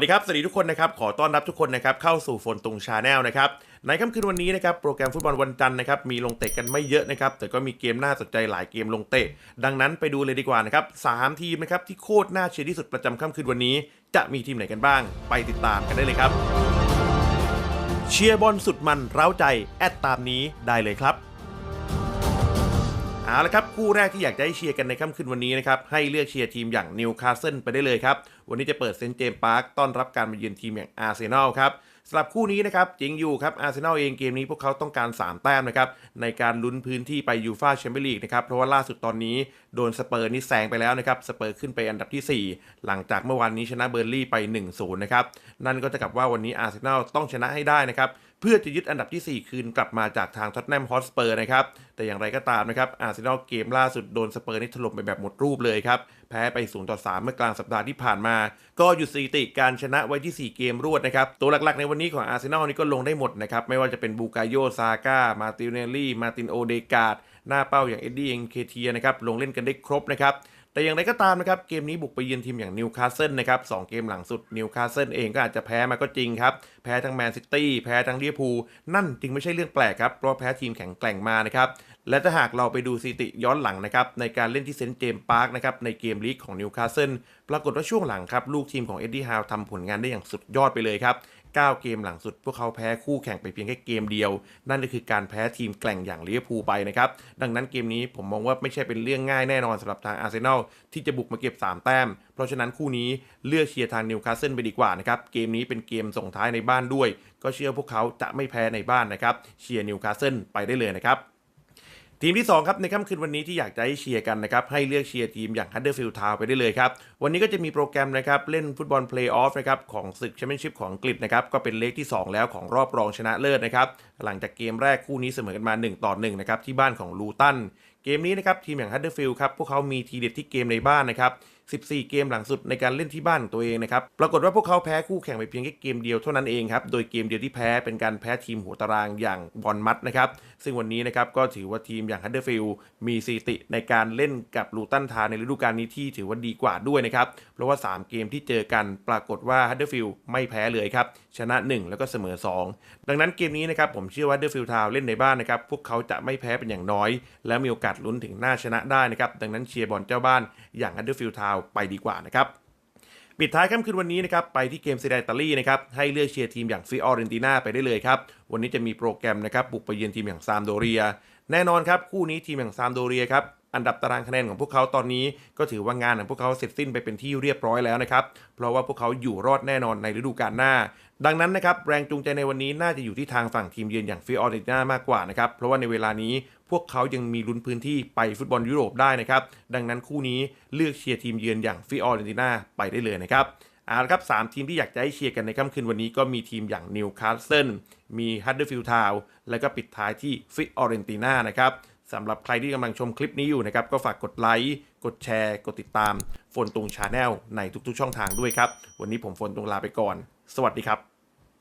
วัสดีครับ สวัสดีทุกคนนะครับ ขอต้อนรับทุกคนนะครับเข้าสู่ฝนตุงชาแนลนะครับ ในค่ำคืนวันนี้นะครับโปรแกรมฟุตบอลวันจันทร์นะครับมีลงเตะกันไม่เยอะนะครับ แต่ก็มีเกมน่าสนใจหลายเกมลงเตะ ดังนั้นไปดูเลยดีกว่านะครับสามทีมนะครับที่โคตรน่าเชียร์ที่สุดประจำค่ำคืนวันนี้ จะมีทีมไหนกันบ้าง ไปติดตามกันได้เลยครับ เชียร์บอลสุดมันเร้าใจแอดตามนี้ได้เลยครับ เอาละครับ คู่แรกที่อยากจะให้เชียร์กันในค่ำคืนวันนี้นะครับ ให้เลือกเชียร์ทีมอย่างนิวคาสเซิลไปได้เลยครับ วันนี้จะเปิดเซนต์เจมส์พาร์คต้อนรับการมาเยือนทีมอย่างอาร์เซนอลครับ สำหรับคู่นี้นะครับจริงอยู่ครับอาร์เซนอลเองเกมนี้พวกเขาต้องการ 3 แต้มนะครับในการลุ้นพื้นที่ไปยูฟาแชมเปี้ยนลีกนะครับเพราะว่าล่าสุดตอนนี้โดนสเปอร์นี่แซงไปแล้วนะครับสเปอร์ขึ้นไปอันดับทีสี่4 หลังจากเมื่อวานนี้ชนะเบอร์ลี่ไป 1-0 นะครับนั่นก็จะกับว่าวันนี้อาร์เซนอลต้องชนะให้ได้นะครับเพื่อจะยึดอันดับทีสี่ 4 คืนกลับมาจากทางท็อตแนมฮอตสเปอร์นะครับ แต่อย่างไรก็ตามนะครับ อาร์เซนอลเกมล่าสุดโดนสเปอร์นี่ถล่มไปแบบหมดรูปเลยครับ แพ้ไป0ต่อ3เมื่อกลางสัปดาห์ที่ผ่านมา ก็หยุดสถิติการชนะไว้ที่ 4 เกมรวดนะครับ ตัวหลักๆในวันนี้ของอาร์เซนอลนี่ก็ลงได้หมดนะครับ ไม่ว่าจะเป็นบูกาโยซาก้า มาติเนลลี่ มาตินโอเดกาดหน้าเป้าอย่างเอ็ดดี้เองเคเทียนะครับ ลงเล่นกันได้ครบนะครับ แต่อย่างไรก็ตามนะครับ เกมนี้บุกไปเยือนทีมอย่างนิวคาสเซิลนะครับสองเกมหลังสุดนิวคาสเซิลเองก็อาจจะแพ้มาก็จริงครับ แพ้ทั้งแมนซิตี้ แพ้ทั้งเลียพูลนั่นจึงไม่ใช่เรื่องแปลกครับ เพราะแพ้ทีมแข็งแกร่งมานะครับ และถ้าหากเราไปดูสถิติย้อนหลังนะครับในการเล่นที่เซนต์เจมส์พาร์คนะครับในเกมลีกของนิวคาสเซิลปรากฏว่าช่วงหลังครับลูกทีมของเอ็ดดี้ฮาวทำผลงานได้อย่างสุดยอดไปเลยครับ 9 เกมหลังสุด พวกเขาแพ้คู่แข่งไปเพียงแค่เกมเดียว นั่นก็คือการแพ้ทีมแกล่งอย่างลิเวอร์พูลไปนะครับ ดังนั้นเกมนี้ผมมองว่าไม่ใช่เป็นเรื่องง่ายแน่นอนสำหรับทางอาร์เซนอลที่จะบุกมาเก็บ 3 แต้ม เพราะฉะนั้นคู่นี้เลือกเชียร์ทางนิวคาสเซิลไปดีกว่านะครับ เกมนี้เป็นเกมส่งท้ายในบ้านด้วย ก็เชื่อพวกเขาจะไม่แพ้ในบ้านนะครับ เชียร์นิวคาสเซิลไปได้เลยนะครับ ทีมที่ 2 ครับ ในค่ำคืนวันนี้ที่อยากจะให้เชียร์กันนะครับ ให้เลือกเชียร์ทีมอย่างฮันเดอร์ฟิลทาวไปได้เลยครับ วันนี้ก็จะมีโปรแกรมนะครับ เล่นฟุตบอลเพลย์ออฟนะครับ ของศึกแชมเปี้ยนชิพของอังกฤษนะครับ ก็เป็นเลขที่ 2 แล้วของรอบรองชนะเลิศนะครับ หลังจากเกมแรกคู่นี้เสมอกันมา 1 ต่อ 1 นะครับ ที่บ้านของลูตันเกมนี้นะครับทีมอย่างฮัตเตอร์ฟิลครับพวกเขามีทีเด็ดที่เกมในบ้านนะครับ 14 เกมหลังสุดในการเล่นที่บ้านตัวเองนะครับ ปรากฏว่าพวกเขาแพ้คู่แข่งไปเพียงแค่เกมเดียวเท่านั้นเองครับ โดยเกมเดียวที่แพ้เป็นการแพ้ทีมหัวตารางอย่างบอลมัดนะครับ ซึ่งวันนี้นะครับก็ถือว่าทีมอย่างฮัตเดอร์ฟิลมีสถิติในการเล่นกับลูตันทาในฤดูกาลนี้ที่ถือว่าดีกว่าด้วยนะครับ เพราะว่า 3 เกมที่เจอกันปรากฏว่าฮัตเดอร์ฟิลไม่แพ้เลยครับ ชนะ 1 แล้วก็เสมอ 2 ดังนั้นเกมนี้นะครับผมเชื่อว่าฮัตเดอร์ฟิลทาวเล่นในบ้านนะครับพวกเขาจะไม่แพ้เป็นอย่างน้อย และมีโอกาสลุ้นถึงหน้าชนะได้นะครับดังนั้นเชียร์บอลเจ้าบ้านอย่างฮัตเดอร์ฟิลทาวไปดีกว่านะครับปิดท้ายค่ำคืนวันนี้นะครับไปที่เกมเซเดอิตาลีนะครับให้เลือกเชียร์ทีมอย่างฟิออเรนติน่าไปได้เลยครับ วันนี้จะมีโปรแกรมนะครับบุกไปเยือนทีมอย่างซามโดเรีย แน่นอนครับ คู่นี้ทีมอย่างซามโดเรียครับ อันดับตารางคะแนนของพวกเขาตอนนี้ก็ถือว่างานของพวกเขาเสร็จสิ้นไปเป็นที่เรียบร้อยแล้วนะครับ เพราะว่าพวกเขาอยู่รอดแน่นอนในฤดูกาลหน้า ดังนั้นนะครับแรงจูงใจในวันนี้น่าจะอยู่ที่ทางฝั่งทีมเยือนอย่างฟิออเรนติน่ามากกว่านะครับ เพราะว่าในเวลานี้พวกเขายังมีลุ้นพื้นที่ไปฟุตบอลยุโรปได้นะครับ ดังนั้นคู่นี้เลือกเชียร์ทีมเยือนอย่างฟิออเรนติน่าไปได้เลยนะครับเอาละครับสามทีมที่อยากจะให้เชียร์กันในค่ำคืนวันนี้ก็มีทีมอย่างนิวคาสเซิลมีฮัตเดอร์ฟิลด์ทาวน์แล้วก็ปิดท้ายที่ฟิออเรนติน่านะครับ สำหรับใครที่กำลังชมคลิปนี้อยู่นะครับ ก็ฝากกดไลค์ กดแชร์ กดติดตามโฟนตุงชาแนลในทุกๆช่องทางด้วยครับ วันนี้ผมโฟนตุงลาไปก่อน สวัสดีครับ